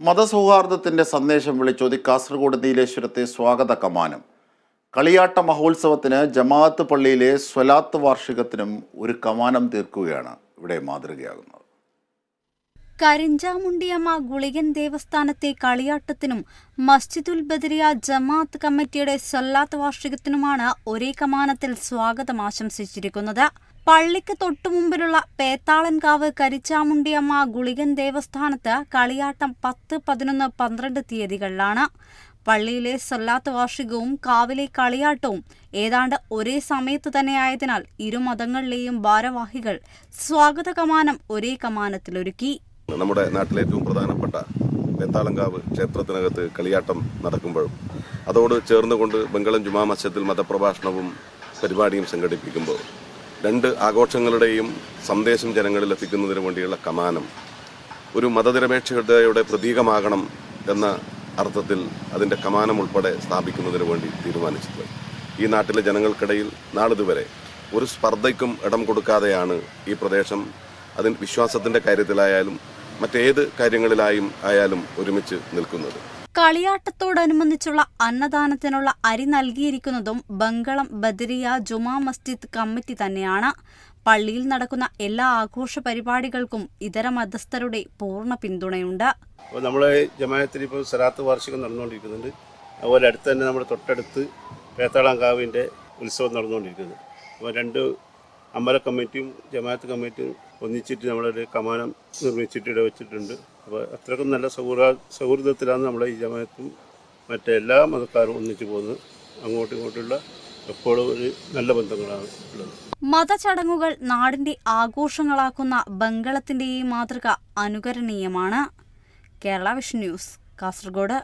മതസൗഹാർദ്ദത്തിന്റെ സന്ദേശം വിളിച്ചോതി കാസർഗോഡ് നീലേശ്വരത്തെ സ്വാഗത കമാനം കളിയാട്ട മഹോത്സവത്തിന് ജമാഅത്ത് പള്ളിയിലെ സ്വലാത്ത് വാർഷികത്തിനും ഒരു കമാനം തീർക്കുകയാണ് ഇവിടെ മാതൃകയാകുന്നത്. കരിഞ്ചാമുണ്ടിയമ്മ ഗുളികൻ ദേവസ്ഥാനത്തെ കളിയാട്ടത്തിനും മസ്ജിദുൽ ബദരിയ ജമാഅത്ത് കമ്മിറ്റിയുടെ സൊല്ലാത്ത് വാർഷികത്തിനുമാണ് ഒരേ കമാനത്തിൽ സ്വാഗതം ആശംസിച്ചിരിക്കുന്നത്. പള്ളിക്ക് തൊട്ടുമുമ്പിലുള്ള പേത്താളൻകാവ് കരിച്ചാമുണ്ടിയമ്മ ഗുളികൻ ദേവസ്ഥാനത്ത് കളിയാട്ടം പത്ത് പതിനൊന്ന് പന്ത്രണ്ട് തീയതികളിലാണ്. പള്ളിയിലെ സൊല്ലാത്ത് വാർഷികവും കാവിലെ കളിയാട്ടവും ഏതാണ്ട് ഒരേ സമയത്ത് തന്നെയായതിനാൽ ഇരു മതങ്ങളിലെയും ഭാരവാഹികൾ സ്വാഗത കമാനം ഒരേ കമാനത്തിലൊരുക്കി. നമ്മുടെ നാട്ടിലെ ഏറ്റവും പ്രധാനപ്പെട്ട വെത്താളങ്കാവ് ക്ഷേത്രത്തിനകത്ത് കളിയാട്ടം നടക്കുമ്പോഴും അതോട് ചേർന്നുകൊണ്ട് ബംഗളം ജുമാ മസ്ജിദിൽ മതപ്രഭാഷണവും പരിപാടിയും സംഘടിപ്പിക്കുമ്പോൾ രണ്ട് ആഘോഷങ്ങളുടെയും സന്ദേശം ജനങ്ങളിൽ എത്തിക്കുന്നതിന് വേണ്ടിയുള്ള കമാനം ഒരു മതനിരപേക്ഷതയുടെ പ്രതീകമാകണം എന്ന അർത്ഥത്തിൽ അതിന്റെ കമാനം ഉൾപ്പെടെ സ്ഥാപിക്കുന്നതിന് വേണ്ടി തീരുമാനിച്ചത് ഈ നാട്ടിലെ ജനങ്ങൾക്കിടയിൽ നാളിതുവരെ ഒരു സ്പർദ്ധയ്ക്കും ഇടം കൊടുക്കാതെയാണ് ഈ പ്രദേശം. അതിന് വിശ്വാസത്തിന്റെ കാര്യത്തിലായാലും മറ്റേത് കാര്യങ്ങളിലായും ആയാലും ഒരുമിച്ച് നിൽക്കുന്നത്. കളിയാട്ടത്തോടനുബന്ധിച്ചുള്ള അന്നദാനത്തിനുള്ള അരി നൽകിയിരിക്കുന്നതും ബംഗളം ബദരിയ ജുമാ മസ്ജിദ് കമ്മിറ്റി തന്നെയാണ്. പള്ളിയിൽ നടക്കുന്ന എല്ലാ ആഘോഷ പരിപാടികൾക്കും ഇതര മതസ്ഥരുടെ പൂർണ പിന്തുണയുണ്ട്. അപ്പോൾ നമ്മളെ ജമായത്തിൽ ഇപ്പോൾ സലാത്ത് വാർഷികം നടന്നുകൊണ്ടിരിക്കുന്നുണ്ട്. അതുപോലെ അടുത്ത് തന്നെ നമ്മുടെ തൊട്ടടുത്ത് പേത്താളാങ്കാവിന്റെ ഉത്സവം നടന്നുകൊണ്ടിരിക്കുന്നത് അപ്പോൾ രണ്ട് അമ്പല കമ്മിറ്റിയും ജമാഅത്ത് കമ്മിറ്റിയും ഒന്നിച്ചിട്ട് നമ്മളൊരു കമാനം നിർമ്മിച്ചിട്ട് ഇവിടെ വെച്ചിട്ടുണ്ട്. അപ്പോൾ അത്രക്കും നല്ല സൗഹൃദ സൗഹൃദത്തിലാണ് നമ്മുടെ ഈ ജമാഅത്തും മറ്റെല്ലാ മതക്കാരും ഒന്നിച്ചു പോകുന്നത്. അങ്ങോട്ടും ഇങ്ങോട്ടുള്ള എപ്പോഴും ഒരു നല്ല ബന്ധങ്ങളാണ് ഉള്ളത്. മതചടങ്ങുകൾ നാടിന്റെ ആഘോഷങ്ങളാക്കുന്ന ബംഗളത്തിന്റെയും മാതൃക അനുകരണീയമാണ്. Kerala vision news Kasargod.